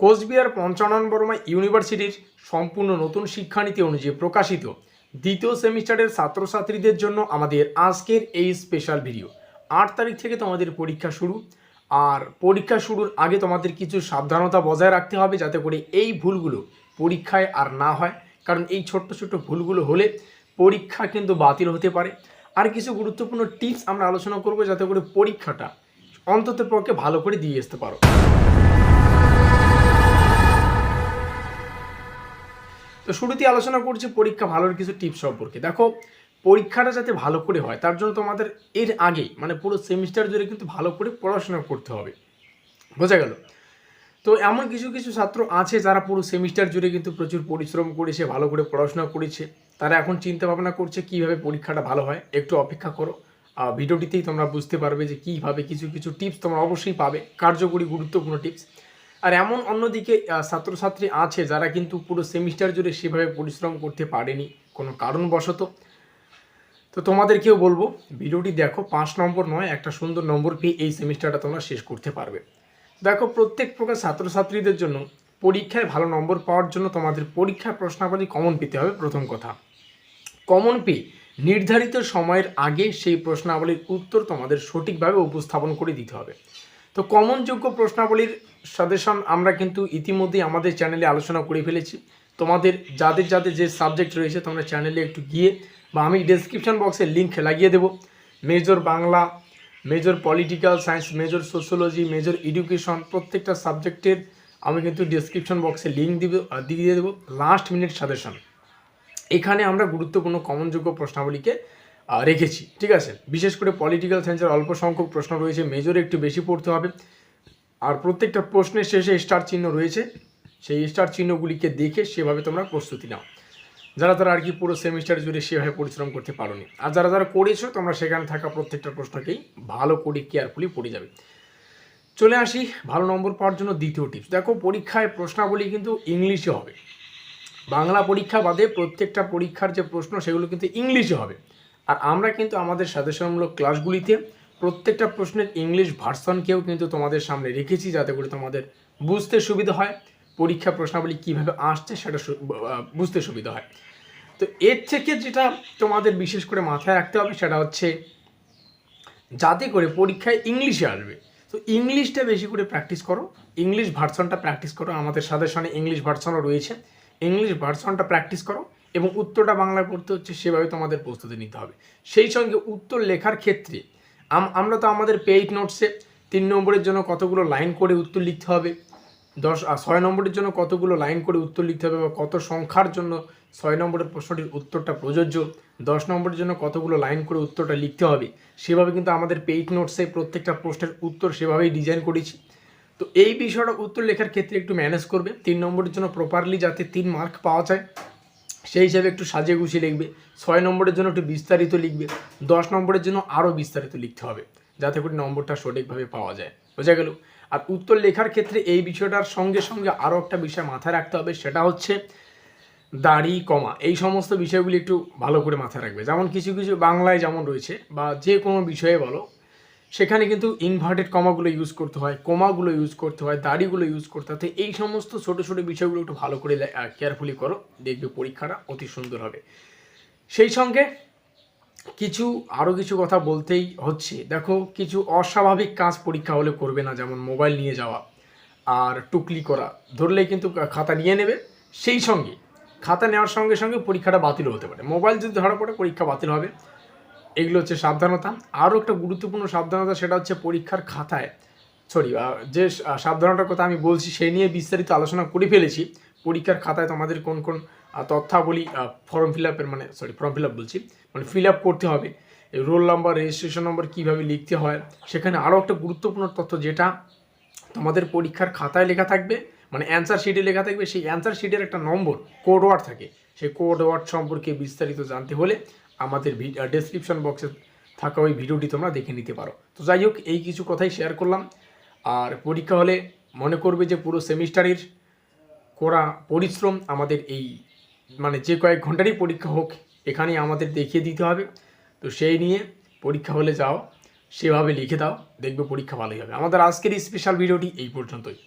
কোচবিহার পঞ্চানন বর্মা ইউনিভার্সিটির সম্পূর্ণ নতুন শিক্ষানীতি অনুযায়ী প্রকাশিত দ্বিতীয় সেমিস্টারের ছাত্রছাত্রীদের জন্য আমাদের আজকের এই স্পেশাল ভিডিও আট তারিখ থেকে তোমাদের পরীক্ষা শুরু। আর পরীক্ষা শুরুর আগে তোমাদের কিছু সাবধানতা বজায় রাখতে হবে যাতে করে এই ভুলগুলো পরীক্ষায় আর না হয়। কারণ এই ছোট্ট ছোট্ট ভুলগুলো হলে পরীক্ষা কিন্তু বাতিল হতে পারে। আর কিছু গুরুত্বপূর্ণ টিপস আমরা আলোচনা করব যাতে করে পরীক্ষাটা অন্তত পক্ষে ভালো করে দিয়ে আসতে পারো। তো শুরুতেই আলোচনা করছি পরীক্ষা ভালোর কিছু টিপস সম্পর্কে। দেখো, পরীক্ষাটা যাতে ভালো করে হয়, তার জন্য তোমাদের এর আগে মানে পুরো সেমিস্টার জুড়ে কিন্তু ভালো করে পড়াশোনা করতে হবে। বোঝা গেল? তো এমন কিছু কিছু ছাত্র আছে যারা পুরো সেমিস্টার জুড়ে কিন্তু প্রচুর পরিশ্রম করেছে, ভালো করে পড়াশোনা করেছে। তারা এখন চিন্তা ভাবনা করছে কীভাবে পরীক্ষাটা ভালো হয়। একটু অপেক্ষা করো। ভিডিওটিতেই তোমরা বুঝতে পারবে যে কীভাবে কিছু কিছু টিপস তোমরা অবশ্যই পাবে। কার্যকরী, গুরুত্বপূর্ণ টিপস আর এমন অন্যদিকে ছাত্রছাত্রী আছে যারা কিন্তু পুরো সেমিস্টার জুড়ে সেভাবে পরিশ্রম করতে পারেনি কোনো কারণবশত। তো তোমাদেরকেও বলব, ভিডিওটি দেখো, পাঁচ নম্বর নয়, একটা সুন্দর নম্বর পেয়ে এই সেমিস্টারটা তোমরা শেষ করতে পারবে। দেখো, প্রত্যেক প্রকার ছাত্রছাত্রীদের জন্য পরীক্ষায় ভালো নম্বর পাওয়ার জন্য তোমাদের পরীক্ষার প্রশ্নাবলী কমন পেতে হবে, প্রথম কথা। কমন পেয়ে নির্ধারিত সময়ের আগে সেই প্রশ্নাবলীর উত্তর তোমাদের সঠিকভাবে উপস্থাপন করে দিতে হবে। তো কমনযোগ্য প্রশ্নাবলীর সাজেশন আমরা কিন্তু ইতিমধ্যেই আমাদের চ্যানেলে আলোচনা করে ফেলেছি। তোমাদের যাদের যাদের যে সাবজেক্ট রয়েছে, তোমরা চ্যানেলে একটু গিয়ে বা আমি ডেসক্রিপশন বক্সে লিঙ্ক লাগিয়ে দেবো। Major Bangla major political science major sociology major education প্রত্যেকটা সাবজেক্টের আমি কিন্তু ডেসক্রিপশন বক্সে লিঙ্ক দিব দিয়ে দেবো। লাস্ট মিনিট সাজেশন এখানে আমরা গুরুত্বপূর্ণ কমনযোগ্য প্রশ্নাবলীকে রেখেছি, ঠিক আছে? বিশেষ করে পলিটিক্যাল সায়েন্সের অল্প সংখ্যক প্রশ্ন রয়েছে মেজরে একটু বেশি পড়তে হবে। আর প্রত্যেকটা প্রশ্নের শেষে স্টার চিহ্ন রয়েছে, সেই স্টার চিহ্নগুলিকে দেখে সেভাবে তোমরা প্রস্তুতি নাও। যারা তারা আর কি পুরো সেমিস্টার জুড়ে সেভাবে পরিশ্রম করতে পারোনি। আর যারা যারা করেছ, তোমরা সেখানে থাকা প্রত্যেকটা প্রশ্নকেই ভালো করে কেয়ারফুলি পড়ে যাবে। চলে আসি, ভালো নম্বর পাওয়ার জন্য দ্বিতীয় টিপস দেখো, পরীক্ষায় প্রশ্নাবলী কিন্তু ইংলিশে হবে। বাংলা পরীক্ষা বাদে প্রত্যেকটা পরীক্ষার যে প্রশ্ন, সেগুলো কিন্তু ইংলিশে হবে। আর আমরা কিন্তু আমাদের সাজেশনমূলক ক্লাসগুলিতে প্রত্যেকটা প্রশ্নের ইংলিশ ভার্সনকেও কিন্তু তোমাদের সামনে রেখেছি যাতে করে তোমাদের বুঝতে সুবিধা হয়, পরীক্ষা প্রশ্নাবলী কীভাবে আসছে সেটা বুঝতে সুবিধা হয়। তো এর থেকে যেটা তোমাদের বিশেষ করে মাথায় রাখতে হবে সেটা হচ্ছে যাতে করে পরীক্ষায় ইংলিশে আসবে। তো ইংলিশটা বেশি করে প্র্যাকটিস করো ইংলিশ ভার্সনটা প্র্যাকটিস করো, আমাদের সাজেশনে ইংলিশ ভার্সনও রয়েছে। ইংলিশ ভার্সনটা প্র্যাকটিস করো এবং উত্তরটা বাংলায় পড়তে হচ্ছে, সেভাবে তোমাদের প্রস্তুতি নিতে হবে। সেই সঙ্গে উত্তর লেখার ক্ষেত্রে, আম- আমরা তো আমাদের পেইড নোটসে তিন নম্বরের জন্য কতগুলো লাইন করে উত্তর লিখতে হবে, দশ ছয় নম্বরের জন্য কতগুলো লাইন করে উত্তর লিখতে হবে বা কত সংখ্যার জন্য ছয় নম্বরের প্রশ্নটির উত্তরটা প্রযোজ্য, দশ নম্বরের জন্য কতগুলো লাইন করে উত্তরটা লিখতে হবে, সেভাবে কিন্তু আমাদের পেইড নোটসে প্রত্যেকটা প্রশ্নের উত্তর সেভাবেই ডিজাইন করেছি। তো এই বিষয়টা উত্তর লেখার ক্ষেত্রে একটু ম্যানেজ করবে, তিন নম্বরের জন্য প্রপারলি যাতে তিন মার্ক পাওয়া যায় সেই হিসাবে একটু সাজিয়ে গুছিয়ে লিখবে। ছয় নম্বরের জন্য একটু বিস্তারিত লিখবে। দশ নম্বরের জন্য আরও বিস্তারিত লিখতে হবে, যাতে করে নম্বরটা সঠিকভাবে পাওয়া যায়। বোঝা গেল? আর উত্তর লেখার ক্ষেত্রে এই বিষয়টার সঙ্গে সঙ্গে আরও একটা বিষয় মাথায় রাখতে হবে, সেটা হচ্ছে দাড়ি, কমা। এই সমস্ত বিষয়গুলি একটু ভালো করে মাথায় রাখবে। যেমন কিছু কিছু বাংলায় যেমন রয়েছে, বা যে কোনো বিষয়ে বলো সেখানে কিন্তু ইনভার্টেড কমাগুলো ইউজ করতে হয় কমাগুলো ইউজ করতে হয়, দাড়িগুলো ইউজ করতে হয়। এই সমস্ত ছোটো ছোটো বিষয়গুলো একটু ভালো করে কেয়ারফুলি করো, দেখবে পরীক্ষাটা অতি সুন্দর হবে। সেই সঙ্গে কিছু আরও কিছু কথা বলতেই হচ্ছে। দেখো, কিছু অস্বাভাবিক কাজ পরীক্ষা হলে করবে না, যেমন মোবাইল নিয়ে যাওয়া আর টুকলি করা। ধরলেই কিন্তু খাতা নিয়ে নেবে। সেই সঙ্গে, খাতা নেওয়ার সঙ্গে সঙ্গে পরীক্ষাটা বাতিলও হতে পারে। মোবাইল যদি ধরা পড়ে, পরীক্ষা বাতিল হবে। এগুলো হচ্ছে সাবধানতা। আরও একটা গুরুত্বপূর্ণ সাবধানতা সেটা হচ্ছে পরীক্ষার খাতায় সরি যে সাবধানতার কথা আমি বলছি সেই নিয়ে বিস্তারিত আলোচনা করে ফেলেছি। পরীক্ষার খাতায় তোমাদের কোন কোন তথ্যাবলী ফর্ম ফিল আপের মানে সরি ফর্ম ফিল আপ বলছি মানে ফিল আপ করতে হবে। রোল নাম্বার রেজিস্ট্রেশন নম্বর কীভাবে লিখতে হয়, সেখানে আরও একটা গুরুত্বপূর্ণ তথ্য যেটা তোমাদের পরীক্ষার খাতায় লেখা থাকবে মানে অ্যান্সার শিটে লেখা থাকবে, সেই অ্যান্সার শিটের একটা নম্বর কোড ওয়ার্ড থাকে। সেই কোড ওয়ার্ড সম্পর্কে বিস্তারিত জানতে হলে আমাদের ডেসক্রিপশন বক্সে থাকা ওই ভিডিওটি তোমরা দেখে নিতে পারো। তো যাই হোক, এই কিছু কথাই শেয়ার করলাম। আর পরীক্ষা হলে মনে করবে যে পুরো সেমিস্টারের করা পরিশ্রম আমাদের এই মানে যে কয়েক ঘন্টারই পরীক্ষা হোক এখানেই আমাদের দেখিয়ে দিতে হবে। তো সেই নিয়ে পরীক্ষা হলে যাও, সেভাবে লিখে দাও, দেখবে পরীক্ষা ভালোই হবে। আমাদের আজকের স্পেশাল ভিডিওটি এই পর্যন্তই।